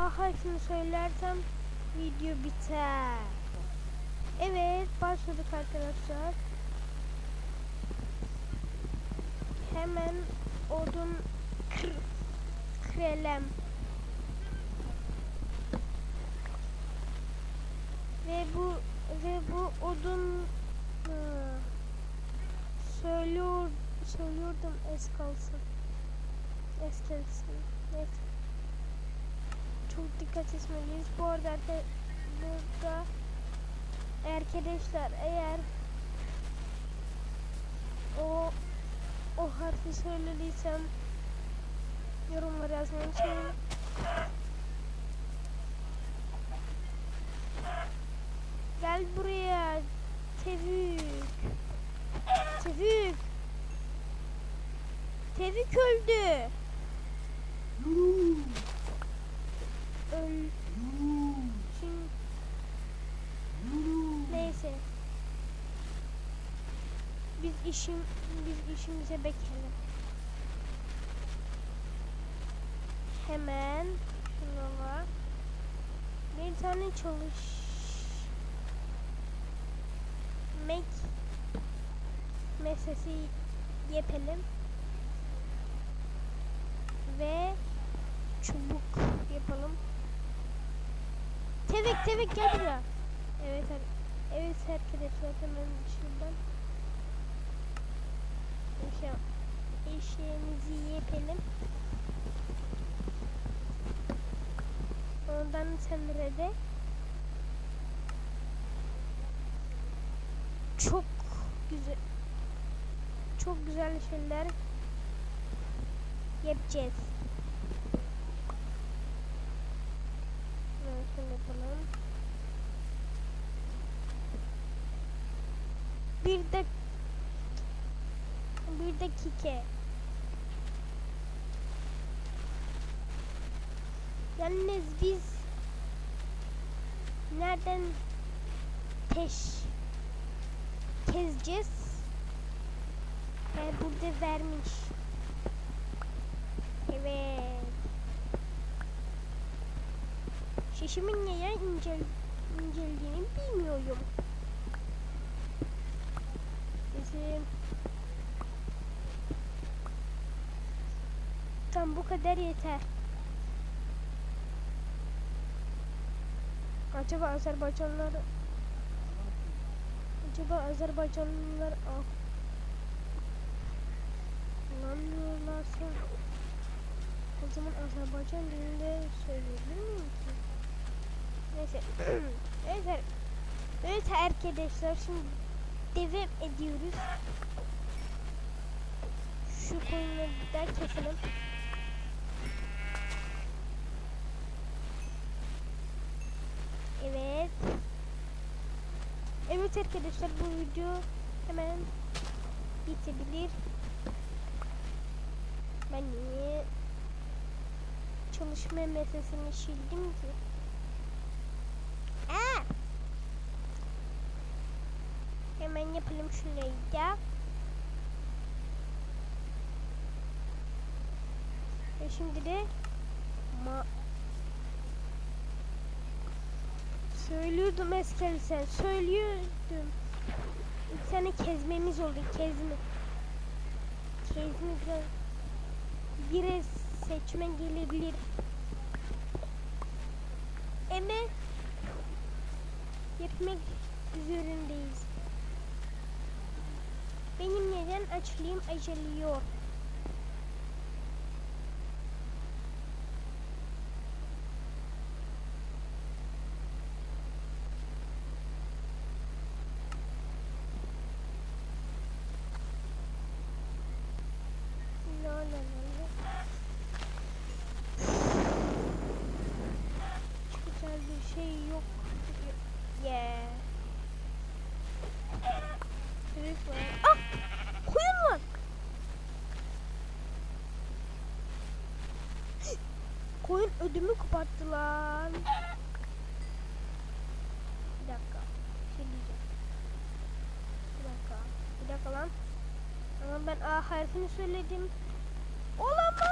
A harfini söylersem video biter. Evet başladık arkadaşlar. Hemen odun kır, krelem. Ve bu ve bu odun ıı, söylüyor söylüyordum es kalsın. Es. Çok dikkat etmeliyiz. Bu arada burada arkadaşlar eğer o o harfi söylediysem yorumlara yazmayı unutmayın. Gel buraya Tevük. Tevük. Tevük öldü. Öl. Şimdi neyse. Biz işim biz işimize bakalım. Hemen şuna var. Bir tane çalış make mesesi yapalım ve çubuk yapalım. Tevek tevek gel buraya. Evet evet arkadaşlar hemen şuradan işe, işlerimizi yapalım. Ondan sonra da çok güzel çok güzel şeyler yapacağız. Bir de bir dakika. Yalnız biz nereden peş keseceğiz? Ee, burada vermiş. Evet. Şişimin neye incel, inceldiğini bilmiyorum. Bizim Tam bu kadar yeter. Acaba Azerbaycanlılar Acaba Azerbaycanlılar ah anlamıyorlarsa o zaman Azerbaycan dilinde söyleyebilir miyim ki? Neyse. evet, evet arkadaşlar şimdi devam ediyoruz. Şu koyunları da keselim. Evet. Evet arkadaşlar bu video hemen bitebilir. Ben niye çalışma mesasını sildim ki? Aa! Hemen yapalım şurayı da. Ve şimdi de ma Söylüyordum eskiden sen söylüyordum. Bir kezmemiz oldu kezme. Kezme biraz bire seçme gelebilir. Ama yapmak zorundayız. Benim neden açlığım acılıyor? Ah! Koyun var. Koyun ödümü koparttı lan. Bir dakika. Bir şey diyeceğim. Bir dakika. Bir dakika lan. Ama ben A harfini söyledim. Olamaz.